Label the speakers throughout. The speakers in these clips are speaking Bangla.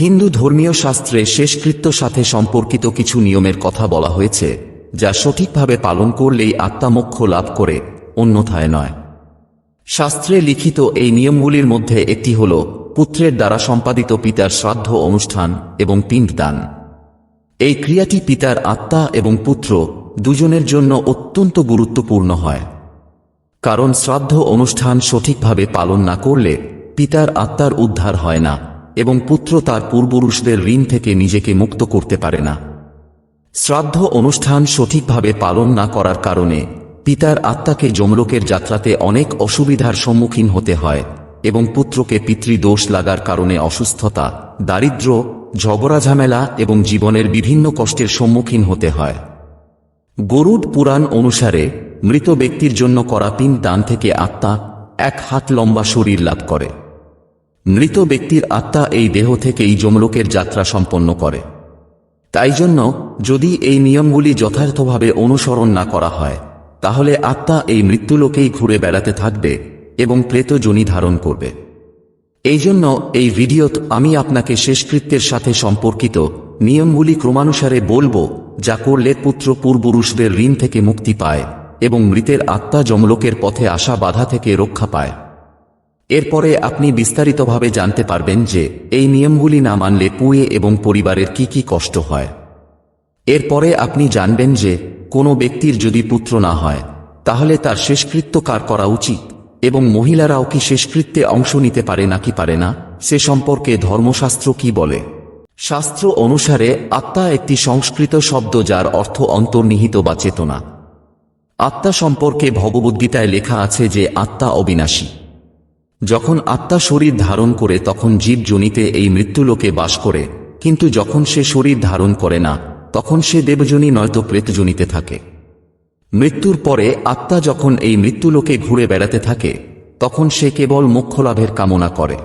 Speaker 1: হিন্দু ধর্মীয় শাস্ত্রে শেষকৃত্য সাথে সম্পর্কিত কিছু নিয়মের কথা বলা হয়েছে, যা সঠিকভাবে পালন করলেই আত্মামোক্ষ লাভ করে, অন্যথায় নয়। শাস্ত্রে লিখিত এই নিয়মগুলির মধ্যে একটি হল পুত্রের দ্বারা সম্পাদিত পিতার শ্রাদ্ধ অনুষ্ঠান এবং পিণ্ডদান। এই ক্রিয়াটি পিতার আত্মা এবং পুত্র দুজনের জন্য অত্যন্ত গুরুত্বপূর্ণ হয়। কারণ শ্রাদ্ধ অনুষ্ঠান সঠিকভাবে পালন না করলে পিতার আত্মার উদ্ধার হয় না। এবং পুত্র তার পূর্বপুরুষদের ঋণ থেকে নিজেকে মুক্ত করতে পারে না। শ্রাদ্ধ অনুষ্ঠান সঠিকভাবে পালন না করার কারণে পিতার আত্মাকে যমলোকের যাত্রাতে অনেক অসুবিধার সম্মুখীন হতে হয় এবং পুত্রকে পিতৃদোষ লাগার কারণে অসুস্থতা, দারিদ্র্য, ঝগড়া ঝামেলা এবং জীবনের বিভিন্ন কষ্টের সম্মুখীন হতে হয়। গরুড পুরাণ অনুসারে মৃত ব্যক্তির জন্য করা পিন দান থেকে আত্মা এক হাত লম্বা শরীর লাভ করে। মৃত ব্যক্তির আত্মা এই দেহ থেকেই যমলোকের যাত্রা সম্পন্ন করে। তাই জন্য যদি এই নিয়মগুলি যথার্থভাবে অনুসরণ না করা হয়, তাহলে আত্মা এই মৃত্যুলোকেই ঘুরে বেড়াতে থাকবে এবং প্রেতজনি ধারণ করবে। এই জন্য এই ভিডিওত আমি আপনাকে শেষকৃত্যের সাথে সম্পর্কিত নিয়মগুলি ক্রমানুসারে বলব, যা করলে পুত্র পূর্বপুরুষদের ঋণ থেকে মুক্তি পায় এবং মৃতের আত্মা যমলোকের পথে আসা বাধা থেকে রক্ষা পায়। এরপরে আপনি বিস্তারিতভাবে জানতে পারবেন যে এই নিয়মগুলি না মানলে পুয়ে এবং পরিবারের কি কি কষ্ট হয়। এরপরে আপনি জানবেন যে কোনো ব্যক্তির যদি পুত্র না হয়, তাহলে তার শেষকৃত্য কার করা উচিত এবং মহিলারাও কি শেষকৃত্যে অংশ নিতে পারে নাকি পারে না, সে সম্পর্কে ধর্মশাস্ত্র কি বলে? শাস্ত্র অনুসারে আত্মা একটি সংস্কৃত শব্দ যার অর্থ অন্তর্নিহিত বা চেতনা। আত্মা সম্পর্কে ভগবদ্গীতায় লেখা আছে যে আত্মা অবিনাশী। যখন আত্মা শরীর ধারণ করে তখন জীব জীবজনিতে এই মৃত্যুলোকে বাস করে, কিন্তু যখন সে শরীর ধারণ করে না, তখন সে দেবজনী নয়তো প্রেতজনিতে থাকে। মৃত্যুর পরে আত্মা যখন এই মৃত্যুলোকে ঘুরে বেড়াতে থাকে, তখন সে কেবল মোক্ষলাভের কামনা করে।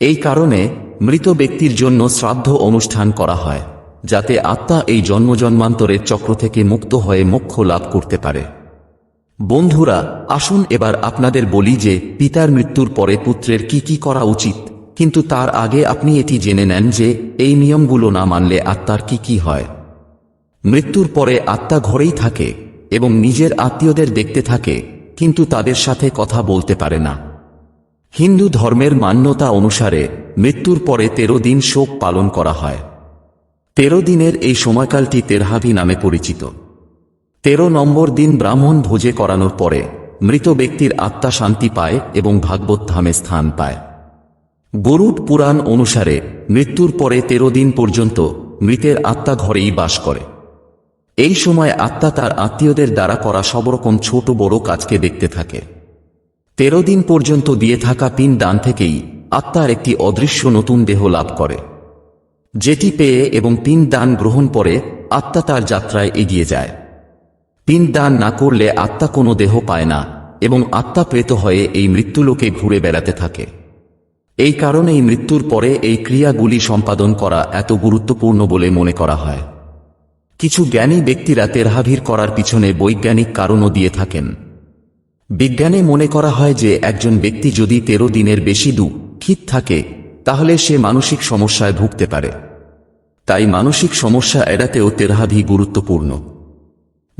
Speaker 1: এই কারণে মৃত ব্যক্তির জন্য শ্রাদ্ধ অনুষ্ঠান করা হয়, যাতে আত্মা এই জন্মজন্মান্তরের চক্র থেকে মুক্ত হয়ে মোক্ষ লাভ করতে পারে। বন্ধুরা, আসুন এবার আপনাদের বলি যে, পিতার মৃত্যুর পরে পুত্রের কি কি করা উচিত? কিন্তু তার আগে আপনি এটি জেনে নেন যে, এই নিয়মগুলো না মানলে আত্মার কি কি হয়। মৃত্যুর পরে আত্মা ঘরেই থাকে এবং নিজের আত্মীয়দের দেখতে থাকে, কিন্তু তাদের সাথে কথা বলতে পারে না। হিন্দু ধর্মের মান্যতা অনুসারে, মৃত্যুর পরে তেরো দিন শোক পালন করা হয়। তেরো দিনের এই সময়কালটি তেরহাভি নামে পরিচিত। তেরো নম্বর দিন ব্রাহ্মণ ভোজে করানোর পরে, মৃত ব্যক্তির আত্মা শান্তি পায় এবং ভাগবত ধামে স্থান পায়। গরুড পুরাণ অনুসারে মৃত্যুর পরে তেরো দিন পর্যন্ত মৃতের আত্মা ঘরেই বাস করে। এই সময় আত্মা তার আত্মীয়দের দ্বারা করা সবরকম ছোট বড় কাজকে দেখতে থাকে। তেরো দিন পর্যন্ত দিয়ে থাকা পিন দান থেকেই আত্মার একটি অদৃশ্য নতুন দেহ লাভ করে। যেটি পেয়ে এবং পিন দান গ্রহণ করে আত্মা তার যাত্রায় এগিয়ে যায়। পিন দান না করলে আত্মা কোনো দেহ পায় না, এবং আত্মা প্রেত হয়ে এই মৃত্যুলোকে ঘুরে বেড়াতে থাকে। এই কারণেই মৃত্যুর পরে এই ক্রিয়াগুলি সম্পাদন করা এত গুরুত্বপূর্ণ বলে মনে করা হয়। কিছু জ্ঞানী ব্যক্তিরা তেরহাভির করার পিছনে বৈজ্ঞানিক কারণও দিয়ে থাকেন। বিজ্ঞানে মনে করা হয় যে একজন ব্যক্তি যদি তেরো দিনের বেশি দুঃখিত থাকে, তাহলে সে মানসিক সমস্যায় ভুগতে পারে। তাই মানসিক সমস্যা এড়াতেও তেরহাভি গুরুত্বপূর্ণ।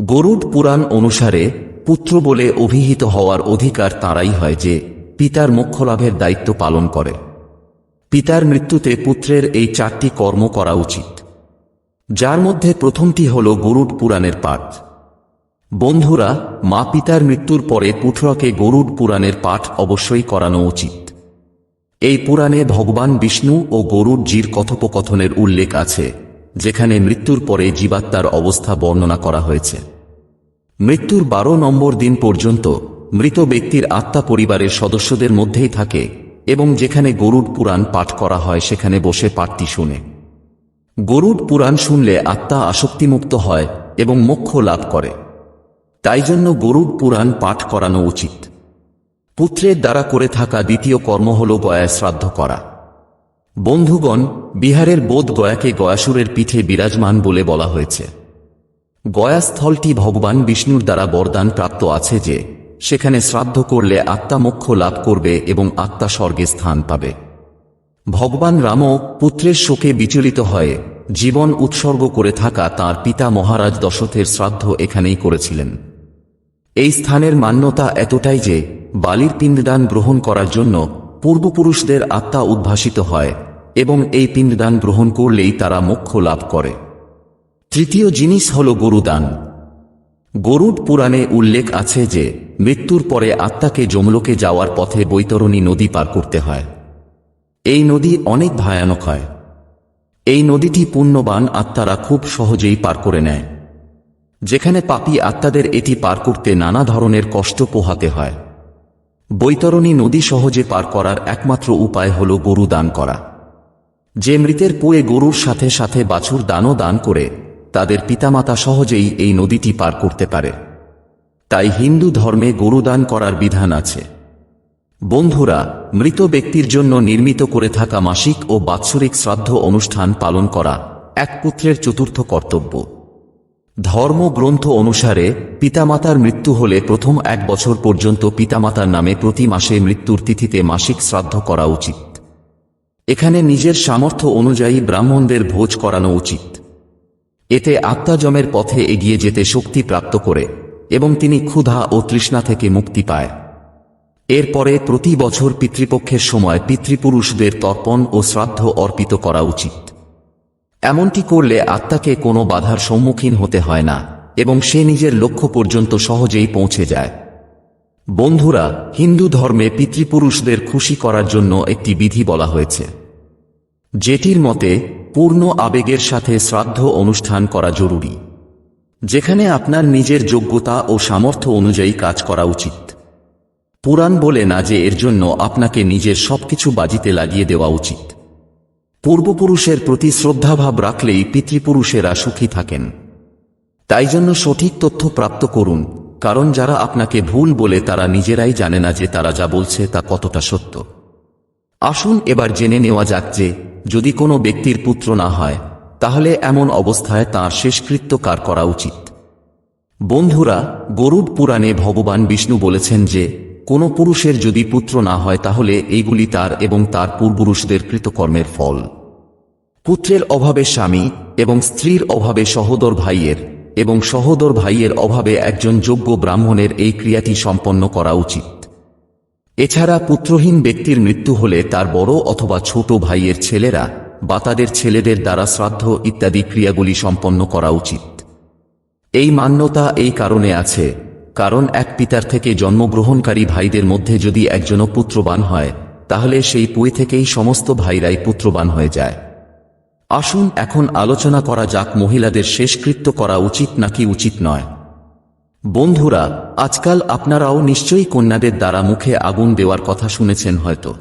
Speaker 1: গরুড পুরাণ অনুসারে পুত্র বলে অভিহিত হওয়ার অধিকার তাঁরাই হয় যে পিতার মোক্ষলাভের দায়িত্ব পালন করে। পিতার মৃত্যুতে পুত্রের এই চারটি কর্ম করা উচিত। যার মধ্যে প্রথমটি হল গরুড পুরাণের পাঠ। বন্ধুরা, মা পিতার মৃত্যুর পরে পুত্রকে গরুড পুরাণের পাঠ অবশ্যই করানো উচিত। এই পুরাণে ভগবান বিষ্ণু ও গরুড গরুড়জির কথোপকথনের উল্লেখ আছে, যেখানে মৃত্যুর পরে জীবাত্মার অবস্থা বর্ণনা করা হয়েছে। মৃত্যুর বারো নম্বর দিন পর্যন্ত মৃত ব্যক্তির আত্মা পরিবারের সদস্যদের মধ্যেই থাকে এবং যেখানে গরুড পুরাণ পাঠ করা হয় সেখানে বসে পাঠটি শুনে। গরুড পুরাণ শুনলে আত্মা আসক্তিমুক্ত হয় এবং মোক্ষ লাভ করে। তাই জন্য গরুড পুরাণ পাঠ করানো উচিত। পুত্রের দ্বারা করে থাকা দ্বিতীয় কর্ম হল গয়া শ্রাদ্ধ করা। বন্ধুগণ, বিহারের বোধ গয়াকে গয়াসুরের পিঠে বিরাজমান বলে বলা হয়েছে। গয়াস্থলটি ভগবান বিষ্ণুর দ্বারা বরদান প্রাপ্ত আছে যে, সেখানে শ্রাদ্ধ করলে আত্মা মোক্ষ লাভ করবে এবং আত্মা স্বর্গে স্থান পাবে। ভগবান রামও পুত্রের শোকে বিচলিত হয়ে জীবন উৎসর্গ করে থাকা তার পিতা মহারাজ দশথের শ্রাদ্ধ এখানেই করেছিলেন। এই স্থানের মান্যতা এতটাই যে, বালির পিণ্ডদান গ্রহণ করার জন্য পূর্বপুরুষদের আত্মা উদ্ভাসিত হয় এবং এই পিণ্ডদান গ্রহণ করলেই তারা মোক্ষ লাভ করে। তৃতীয় জিনিস হল গরুদান। গরুড পুরাণে উল্লেখ আছে যে, মৃত্যুর পরে আত্মাকে জমলোকে যাওয়ার পথে বৈতরণী নদী পার করতে হয়। এই নদী অনেক ভয়ানক হয়। এই নদীটি পুণ্যবান আত্মারা খুব সহজেই পার করে নেয়। যেখানে পাপী আত্মাদের এটি পার করতে নানা ধরনের কষ্ট পোহাতে হয়। বৈতরণী নদী সহজে পার করার একমাত্র উপায় হল গরু দান করা। যে মৃতের পুয়ে গরুর সাথে সাথে বাছুর দানও দান করে তাদের পিতামাতা সহজেই এই নদীটি পার করতে পারে। তাই হিন্দু ধর্মে গরু দান করার বিধান আছে। বন্ধুরা, মৃত ব্যক্তির জন্য নির্মিত করে থাকা মাসিক ও বাৎসরিক শ্রাদ্ধ অনুষ্ঠান পালন করা এক পুত্রের চতুর্থ কর্তব্য। ধর্মগ্রন্থ অনুসারে পিতামাতার মৃত্যু হলে প্রথম এক বছর পর্যন্ত পিতামাতার নামে প্রতি মাসে মৃত্যুর তিথিতে মাসিক শ্রাদ্ধ করা উচিত। এখানে নিজের সামর্থ্য অনুযায়ী ব্রাহ্মণদের ভোজ করানো উচিত। এতে আত্মাজমের পথে এগিয়ে যেতে শক্তি প্রাপ্ত করে এবং তিনি ক্ষুধা ও তৃষ্ণা থেকে মুক্তি পায়। এরপরে প্রতি বছর পিতৃপক্ষের সময় পিতৃপুরুষদের তর্পণ ও শ্রাদ্ধ অর্পিত করা উচিত। এমনটি করলে আত্মাকে কোনো বাধার সম্মুখীন হতে হয় না এবং সে নিজের লক্ষ্য পর্যন্ত সহজেই পৌঁছে যায়। বন্ধুরা, হিন্দু ধর্মে পিতৃপুরুষদের খুশি করার জন্য একটি বিধি বলা হয়েছে। যেটির মতে পূর্ণ আবেগের সাথে শ্রাদ্ধ অনুষ্ঠান করা জরুরি। যেখানে আপনার নিজের যোগ্যতা ও সামর্থ্য অনুযায়ী কাজ করা উচিত। পুরাণ বলে না যে এর জন্য আপনাকে নিজের সবকিছু বাজিতে লাগিয়ে দেওয়া উচিত। পূর্বপুরুষের প্রতি শ্রদ্ধাভাব রাখলেই পিতৃপুরুষেরা সুখী থাকেন। তাই জন্য সঠিক তথ্য প্রাপ্ত করুন, কারণ যারা আপনাকে ভুল বলে তারা নিজেরাই জানে না যে তারা যা বলছে তা কতটা সত্য। আসুন এবার জেনে নেওয়া যাক যে যদি কোনো ব্যক্তির পুত্র না হয়, তাহলে এমন অবস্থায় তাঁর শেষকৃত্য কার করা উচিত? বন্ধুরা গরুড পুরাণে ভগবান বিষ্ণু বলেছেন যে, কোনো পুরুষের যদি পুত্র না হয়, তাহলে এইগুলি তার এবং তার পূর্বপুরুষদের কৃতকর্মের ফল। পুত্রের অভাবে স্বামী এবং স্ত্রীর অভাবে সহোদর ভাইয়ের এবং সহোদর ভাইয়ের অভাবে একজন যোগ্য ব্রাহ্মণের এই ক্রিয়াটি সম্পন্ন করা উচিত। এছাড়া পুত্রহীন ব্যক্তির মৃত্যু হলে তার বড় অথবা ছোট ভাইয়ের ছেলেরা বা তাদের ছেলেদের দ্বারা শ্রাদ্ধ ইত্যাদি ক্রিয়াগুলি সম্পন্ন করা উচিত। এই মান্যতা এই কারণে আছে, কারণ এক পিতার থেকে জন্মগ্রহণকারী ভাইদের মধ্যে যদি একজনও পুত্রবান হয়, তাহলে সেই পুয়ে থেকেই সমস্ত ভাইরাই পুত্রবান হয়ে যায়। আসুন এখন আলোচনা করা যাক মহিলাদের শেষকৃত্য করা উচিত নাকি উচিত নয়। বন্ধুরা, আজকাল আপনারাও নিশ্চয়ই কন্যাদের দ্বারা মুখে আগুন দেওয়ার কথা শুনেছেন হয়তো।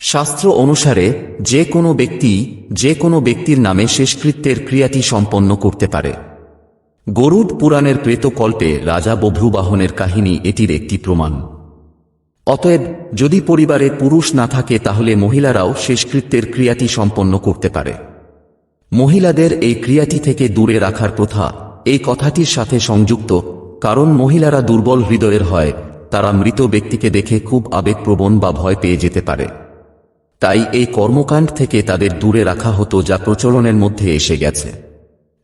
Speaker 1: শাস্ত্র অনুসারে, যে কোনো ব্যক্তি, যে কোনো ব্যক্তির নামে শেষকৃত্যের ক্রিয়াটি সম্পন্ন করতে পারে। গরুড পুরাণের প্রেতকল্পে রাজা বভ্রুবাহনের কাহিনী এটির একটি প্রমাণ। অতএব, যদি পরিবারে পুরুষ না থাকে, তাহলে মহিলারাও শেষকৃত্যের ক্রিয়াটি সম্পন্ন করতে পারে। মহিলাদের এই ক্রিয়াটি থেকে দূরে রাখার প্রথা, এই কথাটির সাথে সংযুক্ত কারণ মহিলারা দুর্বল হৃদয়ের হয়, তারা মৃত ব্যক্তিকে দেখে খুব আবেগপ্রবণ বা ভয় পেয়ে যেতে পারে। তাই এই কর্মকাণ্ড থেকে তাদের দূরে রাখা হতো যা প্রচলনের মধ্যে এসে গেছে।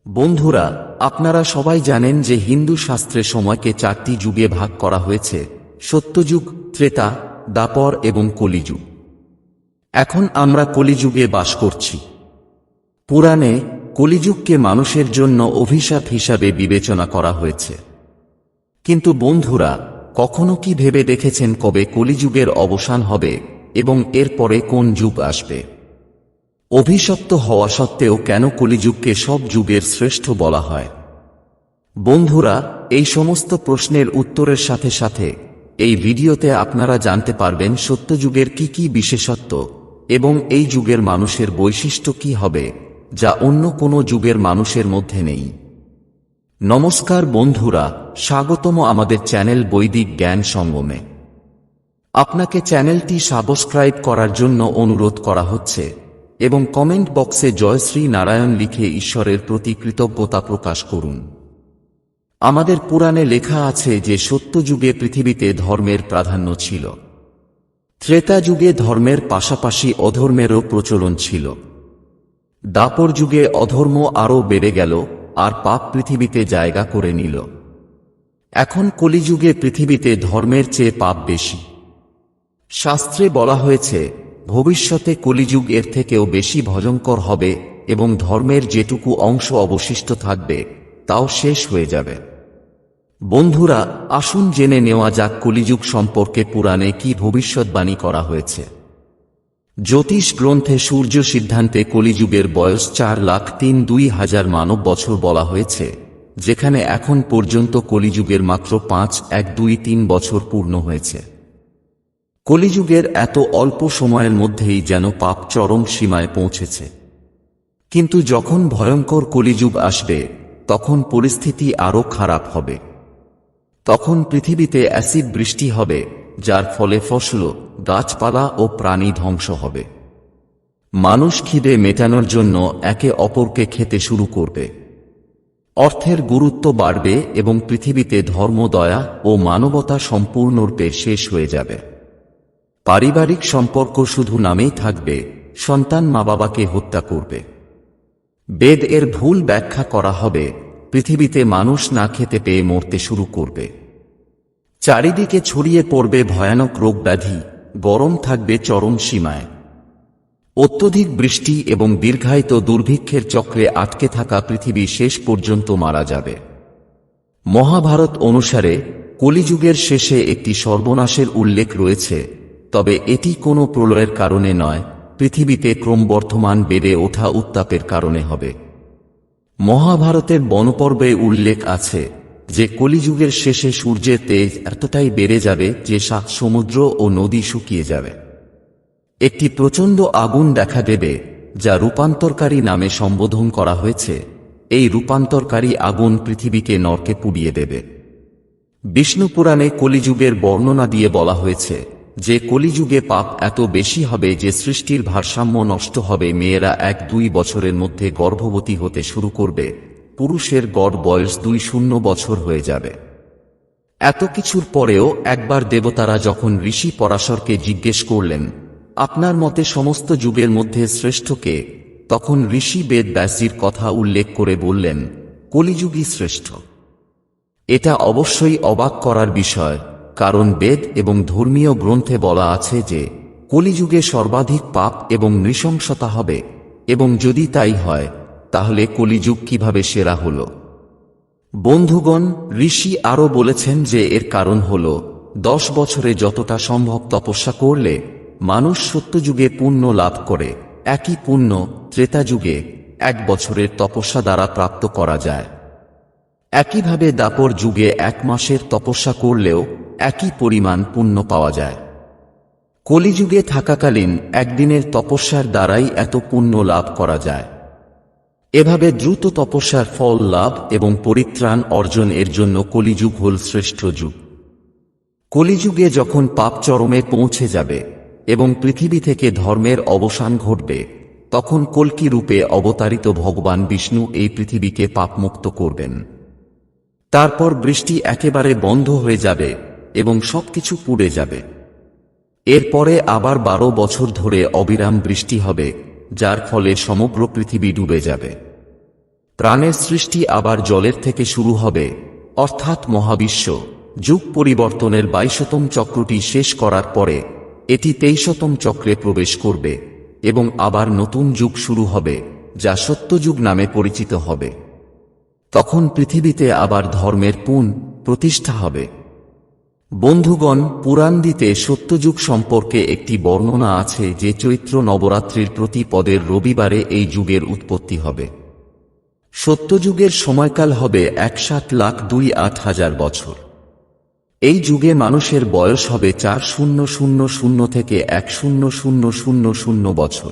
Speaker 1: বন্ধুরা, আপনারা সবাই জানেন যে হিন্দু শাস্ত্রে সময়কে চারটি যুগে ভাগ করা হয়েছে, সত্যযুগ, ত্রেতা, দাপর এবং কলিযুগ। এখন আমরা কলিযুগে বাস করছি। পুরাণে কলিযুগকে মানুষের জন্য অভিশাপ হিসাবে বিবেচনা করা হয়েছে। কিন্তু বন্ধুরা, কখনো কি ভেবে দেখেছেন কবে কলিযুগের অবসান হবে এবং এরপরে কোন যুগ আসবে? অভিশপ্ত হওয়া সত্ত্বেও কেন কলিযুগকে সব যুগের শ্রেষ্ঠ বলা হয়? বন্ধুরা, এই সমস্ত প্রশ্নের উত্তরের সাথে সাথে এই ভিডিওতে আপনারা জানতে পারবেন সত্যযুগের কি কি বিশেষত্ব এবং এই যুগের মানুষের বৈশিষ্ট্য কি হবে, যা অন্য কোনো যুগের মানুষের মধ্যে নেই। নমস্কার বন্ধুরা, স্বাগতম আমাদের চ্যানেল বৈদিক জ্ঞান সঙ্গমে। আপনাকে চ্যানেলটি সাবস্ক্রাইব করার জন্য অনুরোধ করা হচ্ছে এবং কমেন্ট বক্সে জয়শ্রী নারায়ণ লিখে ঈশ্বরের প্রতি কৃতজ্ঞতা প্রকাশ করুন। আমাদের পুরাণে লেখা আছে যে সত্যযুগে পৃথিবীতে ধর্মের প্রাধান্য ছিল। ত্রেতা যুগে ধর্মের পাশাপাশি অধর্মেরও প্রচলন ছিল। দাপর যুগে অধর্ম আরও বেড়ে গেল আর পাপ পৃথিবীতে জায়গা করে নিল। এখন কলিযুগে পৃথিবীতে ধর্মের চেয়ে পাপ বেশি। শাস্ত্রে বলা হয়েছে, ভবিষ্যতে কলিযুগ এর থেকেও বেশি ভজঙ্কর হবে এবং ধর্মের যেটুকু অংশ অবশিষ্ট থাকবে, তাও শেষ হয়ে যাবে। বন্ধুরা, আসুন জেনে নেওয়া যাক কলিযুগ সম্পর্কে পুরাণে কি ভবিষ্যৎবাণী করা হয়েছে। জ্যোতিষ গ্রন্থে সূর্য সিদ্ধান্তে কলিযুগের বয়স চার লাখ তিন দুই হাজার মানব বছর বলা হয়েছে, যেখানে এখন পর্যন্ত কলিযুগের মাত্র পাঁচ, এক, দুই, তিন বছর পূর্ণ হয়েছে। কলিযুগের এত অল্প সময়ের মধ্যেই যেন পাপ চরম সীমায় পৌঁছেছে। কিন্তু যখন ভয়ঙ্কর কলিযুগ আসবে, তখন পরিস্থিতি আরও খারাপ হবে। তখন পৃথিবীতে অ্যাসিড বৃষ্টি হবে যার ফলে ফসল, গাছপালা ও প্রাণী ধ্বংস হবে। মানুষ খিদে মেটানোর জন্য একে অপরকে খেতে শুরু করবে। অর্থের গুরুত্ব বাড়বে এবং পৃথিবীতে ধর্মদয়া ও মানবতা সম্পূর্ণরূপে শেষ হয়ে যাবে। পারিবারিক সম্পর্ক শুধু নামেই থাকবে, সন্তান মা বাবাকে হত্যা করবে। বেদ এর ভুল ব্যাখ্যা করা হবে, পৃথিবীতে মানুষ না খেতে পেয়ে মরতে শুরু করবে। চারিদিকে ছড়িয়ে পড়বে ভয়ানক রোগ ব্যাধি, গরম থাকবে চরম সীমায়। অত্যধিক বৃষ্টি এবং দীর্ঘায়িত দুর্ভিক্ষের চক্রে আটকে থাকা পৃথিবী শেষ পর্যন্ত মারা যাবে। মহাভারত অনুসারে, কলিযুগের শেষে একটি সর্বনাশের উল্লেখ রয়েছে, তবে এটি কোনো প্রলয়ের কারণে নয়, পৃথিবীতে ক্রমবর্ধমান বেড়ে ওঠা উত্তাপের কারণে হবে। মহাভারতের বনপর্বে উল্লেখ আছে যে কলিযুগের শেষে সূর্যের তেজ এতটাই বেড়ে যাবে যে সাত সমুদ্র ও নদী শুকিয়ে যাবে। একটি প্রচণ্ড আগুন দেখা দেবে, যা রূপান্তরকারী নামে সম্বোধন করা হয়েছে। এই রূপান্তরকারী আগুন পৃথিবীকে নরকে পুড়িয়ে দেবে। বিষ্ণু পুরাণে কলিযুগের বর্ণনা দিয়ে বলা হয়েছে যে কলিযুগে পাপ এত বেশি হবে যে সৃষ্টির ভারসাম্য নষ্ট হবে। মেয়েরা এক দুই বছরের মধ্যে গর্ভবতী হতে শুরু করবে। পুরুষের গড় বয়স দুই শূন্য বছর হয়ে যাবে। এত কিছুর পরেও একবার দেবতারা যখন ঋষি পরাশরকে জিজ্ঞেস করলেন, আপনার মতে সমস্ত যুগের মধ্যে শ্রেষ্ঠকে তখন ঋষি বেদ ব্যাসজির কথা উল্লেখ করে বললেন, কলিযুগই শ্রেষ্ঠ। এটা অবশ্যই অবাক করার বিষয়, কারণ বেদ এবং ধর্মীয় গ্রন্থে বলা আছে যে, কলিযুগে সর্বাধিক পাপ এবং নৃশংসতা হবে, এবং যদি তাই হয় তাহলে কলিযুগ কীভাবে সেরা হল? বন্ধুগণ, ঋষি আরও বলেছেন যে এর কারণ হল, দশ বছরে যতটা সম্ভব তপস্যা করলে, মানুষ সত্যযুগে পুণ্য লাভ করে, একই পুণ্য ত্রেতাযুগে এক বছরের তপস্যা দ্বারা প্রাপ্ত করা যায়। একইভাবে দাপর যুগে এক মাসের তপস্যা করলেও একই পরিমাণ পুণ্য পাওয়া যায়। কলিযুগে থাকাকালীন একদিনের তপস্যার দ্বারাই এত পুণ্য লাভ করা যায়। এভাবে দ্রুত তপস্যার ফল লাভ এবং পরিত্রাণ অর্জন এর জন্য কলিযুগ হল শ্রেষ্ঠ যুগ। কলিযুগে যখন পাপ চরমে পৌঁছে যাবে এবং পৃথিবী থেকে ধর্মের অবসান ঘটবে, তখন কল্কি রূপে অবতারিত ভগবান বিষ্ণু এই পৃথিবীকে পাপমুক্ত করবেন। তারপর বৃষ্টি একেবারে বন্ধ হয়ে যাবে এবং সবকিছু পুড়ে যাবে। এরপরে আবার বারো বছর ধরে অবিরাম বৃষ্টি হবে যার ফলে সমগ্র পৃথিবী ডুবে যাবে। প্রাণের সৃষ্টি আবার জলের থেকে শুরু হবে, অর্থাৎ মহাবিশ্ব। যুগ পরিবর্তনের বাইশতম চক্রটি শেষ করার পরে, এটি তেইশতম চক্রে প্রবেশ করবে এবং আবার নতুন যুগ শুরু হবে, যা সত্যযুগ নামে পরিচিত হবে। তখন পৃথিবীতে আবার ধর্মের পুন প্রতিষ্ঠা হবে। বন্ধুগণ পুরাণ দিতে সত্যযুগ সম্পর্কে একটি বর্ণনা আছে যে চৈত্র নবরাত্রির প্রতি পদের রবিবারে এই যুগের উৎপত্তি হবে। সত্যযুগের সময়কাল হবে এক সাত লাখ দুই আট হাজার বছর। এই যুগে মানুষের বয়স হবে চার শূন্য শূন্য শূন্য থেকে এক শূন্য শূন্য শূন্য শূন্য বছর।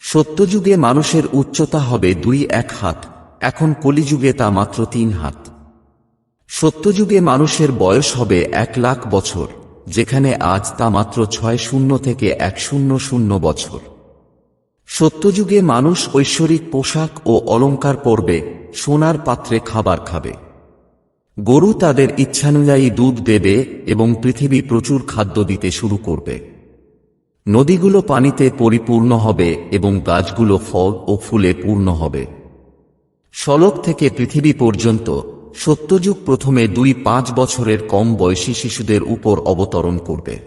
Speaker 1: সত্যযুগে মানুষের উচ্চতা হবে দুই এক হাত। এখন কলিযুগে তা মাত্র তিন হাত। সত্যযুগে মানুষের বয়স হবে এক লাখ বছর, যেখানে আজ তা মাত্র ছয় শূন্য থেকে এক শূন্য শূন্য বছর। সত্যযুগে মানুষ ঐশ্বরিক পোশাক ও অলঙ্কার পরবে, সোনার পাত্রে খাবার খাবে। গরু তাদের ইচ্ছানুযায়ী দুধ দেবে এবং পৃথিবী প্রচুর খাদ্য দিতে শুরু করবে। নদীগুলো পানিতে পরিপূর্ণ হবে এবং গাছগুলো ফল ও ফুলে পূর্ণ হবে। সলক থেকে পৃথিবী পর্যন্ত সত্যযুগ প্রথমে দুই পাঁচ বছরের কম বয়সী শিশুদের উপর অবতরণ করবে।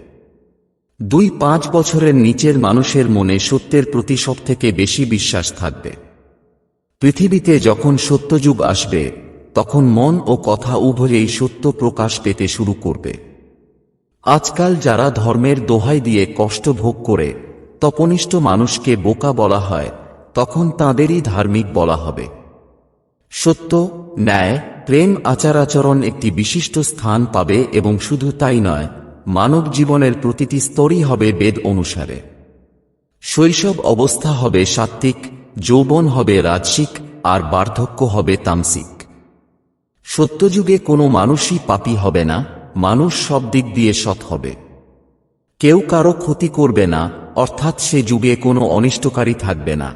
Speaker 1: দুই পাঁচ বছরের নিচের মানুষের মনে সত্যের প্রতি সবথেকে বেশি বিশ্বাস থাকবে। পৃথিবীতে যখন সত্যযুগ আসবে, তখন মন ও কথা উভয়েই সত্য প্রকাশ পেতে শুরু করবে। আজকাল যারা ধর্মের দোহাই দিয়ে কষ্ট ভোগ করে, তপনিষ্ঠ মানুষকে বোকা বলা হয়, তখন তাঁদেরই ধার্মিক বলা হবে। সত্য, ন্যায় প্রেম আচার আচরণ একটি বিশিষ্ট স্থান পাবে এবং শুধু তাই নয়, মানব জীবনের প্রতিটি স্তরই হবে বেদ অনুসারে। শৈশব অবস্থা হবে সাত্ত্বিক, যৌবন হবে রাজসিক, আর বার্ধক্য হবে তামসিক। সত্যযুগে কোনো মানুষই পাপী হবে না, মানুষ সব দিক দিয়ে সৎ হবে। কেউ কারও ক্ষতি করবে না, অর্থাৎ সে যুগে কোনো অনিষ্টকারী থাকবে না।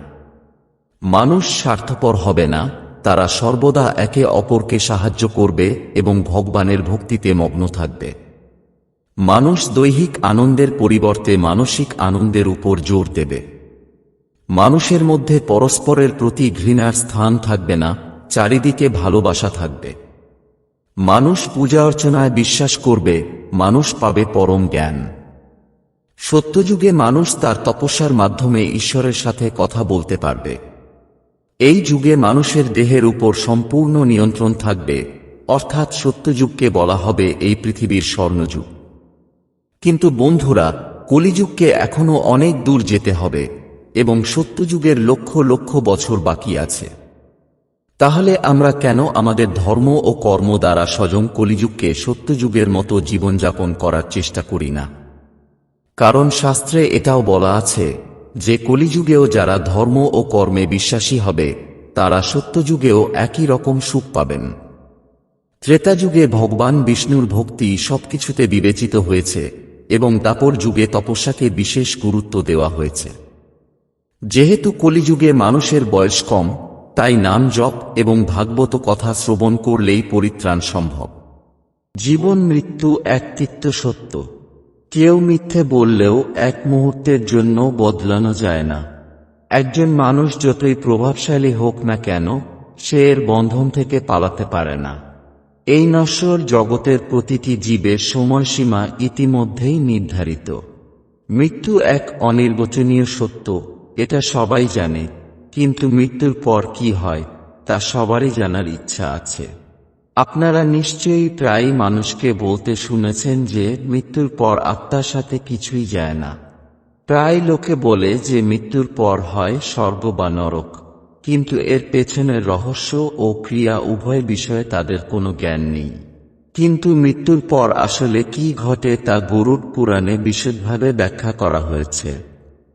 Speaker 1: মানুষ স্বার্থপর হবে না তারা সর্বদা একে অপরকে সাহায্য করবে এবং ভগবানের ভক্তিতে মগ্ন থাকবে। মানুষ দৈহিক আনন্দের পরিবর্তে মানসিক আনন্দের উপর জোর দেবে। মানুষের মধ্যে পরস্পরের প্রতি ঘৃণার স্থান থাকবে না, চারিদিকে ভালোবাসা থাকবে। মানুষ পূজা অর্চনায় বিশ্বাস করবে, মানুষ পাবে পরম জ্ঞান। সত্যযুগে মানুষ তার তপস্যার মাধ্যমে ঈশ্বরের সাথে কথা বলতে পারবে। এই যুগে মানুষের দেহের উপর সম্পূর্ণ নিয়ন্ত্রণ থাকবে, অর্থাৎ সত্যযুগকে বলা হবে এই পৃথিবীর স্বর্ণযুগ। কিন্তু বন্ধুরা, কলিযুগকে এখনও অনেক দূর যেতে হবে, এবং সত্যযুগের লক্ষ লক্ষ বছর বাকি আছে। তাহলে আমরা কেন আমাদের ধর্ম ও কর্ম দ্বারা স্বজন কলিযুগকে সত্যযুগের মতো জীবনযাপন করার চেষ্টা করি না? কারণ শাস্ত্রে এটাও বলা আছে যে কলিযুগেও যারা ধর্ম ও কর্মে বিশ্বাসী হবে, তারা সত্যযুগেও একই রকম সুখ পাবেন। ত্রেতাযুগে ভগবান বিষ্ণুর ভক্তি সবকিছুতে বিবেচিত হয়েছে এবং দাপর যুগে তপস্যাকে বিশেষ গুরুত্ব দেওয়া হয়েছে। যেহেতু কলিযুগে মানুষের বয়স কম, তাই নাম জপ এবং ভাগবত কথা শ্রবণ করলেই পরিত্রাণ সম্ভব। জীবন মৃত্যু এক তিক্ত সত্য। কেউ মিথ্যে বললেও এক মুহূর্তের জন্য বদলানো যায় না। একজন মানুষ যতই প্রভাবশালী হোক না কেন, সে এর বন্ধন থেকে পালাতে পারে না। এই নশ্বর জগতের প্রতিটি জীবের সময়সীমা ইতিমধ্যেই নির্ধারিত। মৃত্যু এক অনির্বচনীয় সত্য, এটা সবাই জানে, কিন্তু মৃত্যুর পর কি হয়, তা সবারই জানার ইচ্ছা আছে। আপনারা নিশ্চয়ই প্রায় মানুষকে বলতে শুনেছেন যে মৃত্যুর পর আত্মার সাথে কিছুই যায় না। প্রায় লোকে বলে যে মৃত্যুর পর হয় স্বর্গ বা নরক। কিন্তু এর পেছনের রহস্য ও ক্রিয়া উভয় বিষয়ে তাদের কোনো জ্ঞান নেই। কিন্তু মৃত্যুর পর আসলে কি ঘটে তা গরুড পুরাণে বিশদভাবে ব্যাখ্যা করা হয়েছে।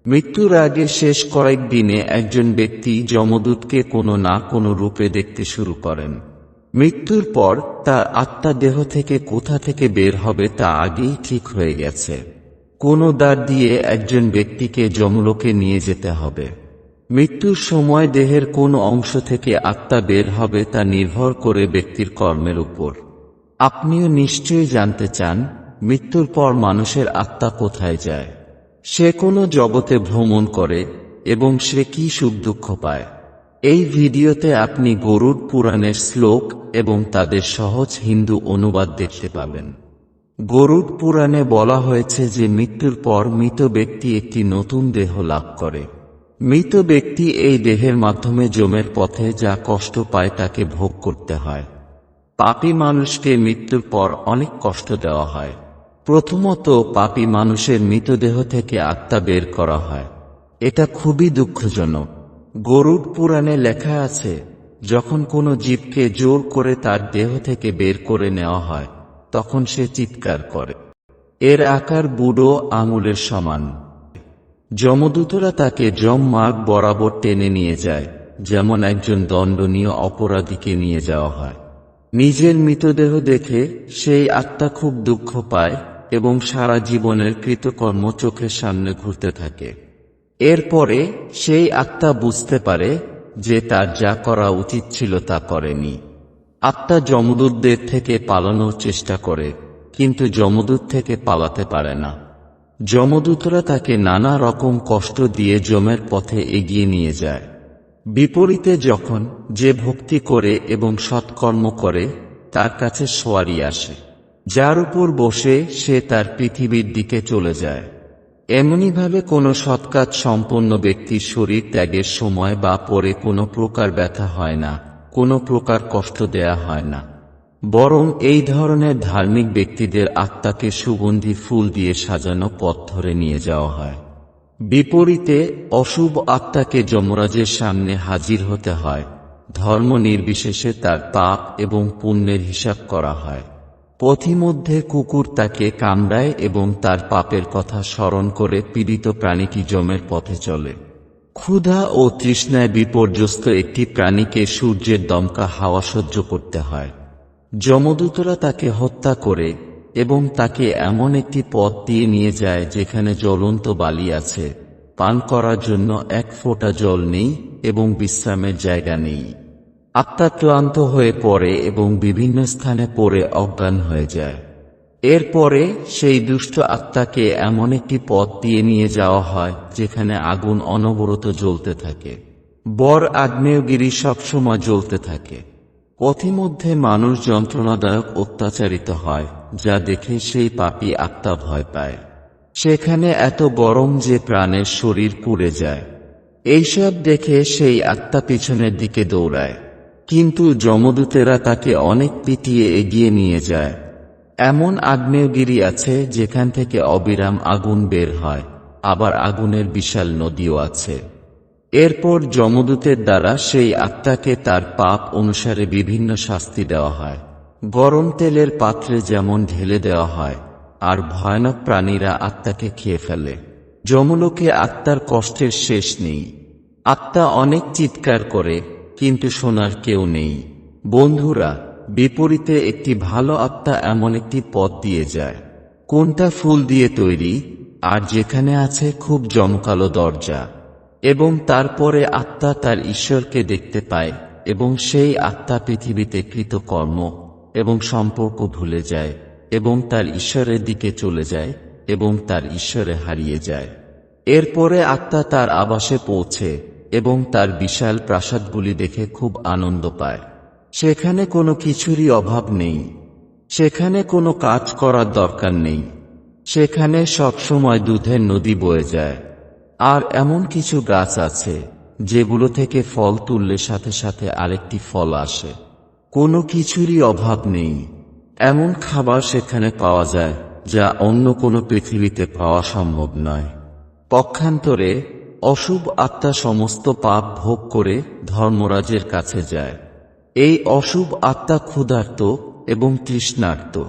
Speaker 1: মৃত্যুর আগে শেষ কয়েক দিনে একজন ব্যক্তি যমদূতকে কোনো না কোনো রূপে দেখতে শুরু করেন। মৃত্যুর পর তার আত্মা দেহ থেকে কোথা থেকে বের হবে তা আগেই ঠিক হয়ে গেছে। কোনো দ্বার দিয়ে একজন ব্যক্তিকে যমলোকে নিয়ে যেতে হবে। মৃত্যুর সময় দেহের কোন অংশ থেকে আত্মা বের হবে তা নির্ভর করে ব্যক্তির কর্মের উপর। আপনিও নিশ্চয়ই জানতে চান, মৃত্যুর পর মানুষের আত্মা কোথায় যায়। সে কোনো জগতে ভ্রমণ করে এবং সে কি সুখ দুঃখ পায়। এই ভিডিওতে আপনি গরুর পুরাণের শ্লোক এবং তাদের সহজ হিন্দু অনুবাদ দেখতে পাবেন। গরুড পুরাণে বলা হয়েছে যে মৃত্যুর পর মৃত ব্যক্তি একটি নতুন দেহ লাভ করে। মৃত ব্যক্তি এই দেহের মাধ্যমে জমের পথে যা কষ্ট পায় তাকে ভোগ করতে হয়। পাপী মানুষকে মৃত্যুর পর অনেক কষ্ট দেওয়া হয়। প্রথমত পাপী মানুষের মৃতদেহ থেকে আত্মা বের করা হয়। এটা খুবই দুঃখজনক। গরুড পুরাণে লেখা আছে, যখন কোনো জীবকে জোর করে তার দেহ থেকে বের করে নেওয়া হয়, তখন সে চিৎকার করে। এর আকার বুড়ো আঙুলের সমান। যমদূতরা তাকে যম মার্গ বরাবর টেনে নিয়ে যায়, যেমন একজন দণ্ডনীয় অপরাধীকে নিয়ে যাওয়া হয়। নিজের মৃতদেহ দেখে সেই আত্মা খুব দুঃখ পায় এবং সারা জীবনের কৃতকর্ম চোখের সামনে ঘুরতে থাকে। এরপরে সেই আত্মা বুঝতে পারে যে তার যা করা উচিত ছিল তা করেনি। আত্মা যমদূতদের থেকে পালানোর চেষ্টা করে, কিন্তু যমদূত থেকে পালাতে পারে না। যমদূতরা তাকে নানা রকম কষ্ট দিয়ে জমের পথে এগিয়ে নিয়ে যায়। বিপরীতে যখন যে ভক্তি করে এবং সৎকর্ম করে, তার কাছে সোয়ারি আসে, যার উপর বসে সে তার পৃথিবীর দিকে চলে যায়। এমনিভাবে কোনো সৎকাজ সম্পন্ন ব্যক্তির শরীর ত্যাগের সময় বা পরে কোনো প্রকার ব্যথা হয় না, কোনো প্রকার কষ্ট দেয়া হয় না। বরং এই ধরনের ধার্মিক ব্যক্তিদের আত্মাকে সুগন্ধি ফুল দিয়ে সাজানো পথ ধরে নিয়ে যাওয়া হয়। বিপরীতে, অশুভ আত্মাকে যমরাজের সামনে হাজির হতে হয়। ধর্ম নির্বিশেষে তার পাপ এবং পুণ্যের হিসাব করা হয়। পথিমধ্যে কুকুর তাকে কামড়ায় এবং তার পাপের কথা স্মরণ করে পীড়িত প্রাণীটি জমের পথে চলে। ক্ষুধা ও তৃষ্ণায় বিপর্যস্ত একটি প্রাণীকে সূর্যের দমকা হাওয়া সহ্য করতে হয়। যমদূতরা তাকে হত্যা করে এবং তাকে এমন একটি পথ দিয়ে নিয়ে যায় যেখানে জ্বলন্ত বালি আছে। পান করার জন্য এক ফোঁটা জল নেই এবং বিশ্রামের জায়গা নেই। আত্মা ক্লান্ত হয়ে পড়ে এবং বিভিন্ন স্থানে পড়ে অজ্ঞান হয়ে যায়। এরপরে সেই দুষ্ট আত্মাকে এমন একটি পথ দিয়ে নিয়ে যাওয়া হয়, যেখানে আগুন অনবরত জ্বলতে থাকে। বর আগ্নেয়গিরি সবসময় জ্বলতে থাকে। পথিমধ্যে মানুষ যন্ত্রণাদায়ক অত্যাচারিত হয়, যা দেখে সেই পাপী আত্মা ভয় পায়। সেখানে এত গরম যে প্রাণের শরীর পুড়ে যায়। এইসব দেখে সেই আত্মা পিছনের দিকে দৌড়ায়। কিন্তু যমদূতেরা তাকে অনেক পিটিয়ে এগিয়ে নিয়ে যায়। এমন আগ্নেয়গিরি আছে যেখান থেকে অবিরাম আগুন বের হয়, আবার আগুনের বিশাল নদীও আছে। এরপর যমদূতের দ্বারা সেই আত্মাকে তার পাপ অনুসারে বিভিন্ন শাস্তি দেওয়া হয়। গরম তেলের পাত্রে যেমন ঢেলে দেওয়া হয়, আর ভয়ানক প্রাণীরা আত্মাকে খেয়ে ফেলে। যমলোকে আত্মার কষ্টের শেষ নেই। আত্মা অনেক চিৎকার করে কিন্তু শোনার কেউ নেই। বন্ধুরা, বিপরীতে একটি ভালো আত্মা এমন একটি পথ দিয়ে যায়। কোনটা ফুল দিয়ে তৈরি? আর যেখানে আছে খুব জমকালো দরজা। এবং তারপরে আত্মা তার ঈশ্বরকে দেখতে পায়, এবং সেই আত্মা পৃথিবীতে কৃতকর্ম, এবং সম্পর্ক ভুলে যায়, এবং তার ঈশ্বরের দিকে চলে যায়, এবং তার ঈশ্বরে হারিয়ে যায়। এরপরে আত্মা তার আবাসে পৌঁছে এবং তার বিশাল প্রাসাদগুলি দেখে খুব আনন্দ পায়। সেখানে কোনো কিছুরই অভাব নেই। সেখানে কোনো কাজ করার দরকার নেই। সেখানে সবসময় দুধের নদী বয়ে যায়। আর এমন কিছু গাছ আছে, যেগুলো থেকে ফল তুললে সাথে সাথে আরেকটি ফল আসে। কোনো কিছুরই অভাব নেই। এমন খাবার সেখানে পাওয়া যায়, যা অন্য কোনো পৃথিবীতে পাওয়া সম্ভব নয়। পক্ষান্তরে অশুভ আত্মা সমস্ত পাপ ভোগ করে ধর্মরাজের কাছে যায়। এই অশুভ আত্মা ক্ষুধার্ত এবং তৃষ্ণার্ত,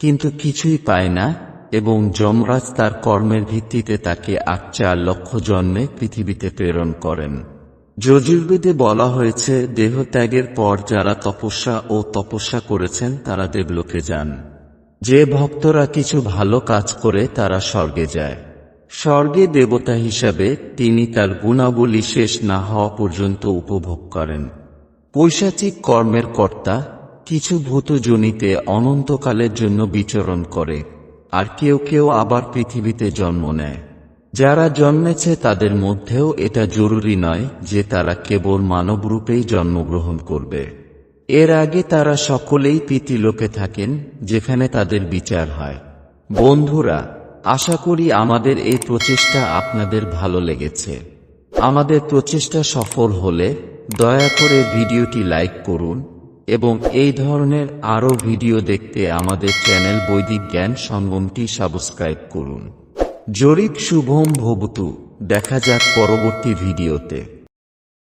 Speaker 1: কিন্তু কিছুই পায় না এবং যমরাজ তার কর্মের ভিত্তিতে তাকে আট চার লক্ষ জন্মে পৃথিবীতে প্রেরণ করেন। যজুর্বেদে বলা হয়েছে, দেহত্যাগের পর যারা তপস্যা ও তপস্যা করেছেন, তারা দেবলোকে যান। যে ভক্তরা কিছু ভালো কাজ করে, তারা স্বর্গে যায়। স্বর্গে দেবতা হিসাবে তিনি তার গুণাবলী শেষ না হওয়া পর্যন্ত উপভোগ করেন। পৈশাচিক কর্মের কর্তা কিছু ভূতজনিতে অনন্তকালের জন্য বিচরণ করে, আর কেউ কেউ আবার পৃথিবীতে জন্ম নেয়। যারা জন্মেছে তাদের মধ্যেও এটা জরুরি নয় যে তারা কেবল মানবরূপেই জন্মগ্রহণ করবে। এর আগে তারা সকলেই প্রীতিলোকে থাকেন, যেখানে তাদের বিচার হয়। বন্ধুরা আশা করি আমাদের এই প্রচেষ্টা আপনাদের ভালো লেগেছে। আমাদের প্রচেষ্টা সফল হলে দয়া করে ভিডিওটি লাইক করুন এবং এই ধরনের আরও ভিডিও দেখতে আমাদের চ্যানেল বৈদিক জ্ঞান সঙ্গমটি সাবস্ক্রাইব করুন। জরিক শুভম ভবতু। দেখা যাক পরবর্তী ভিডিওতে।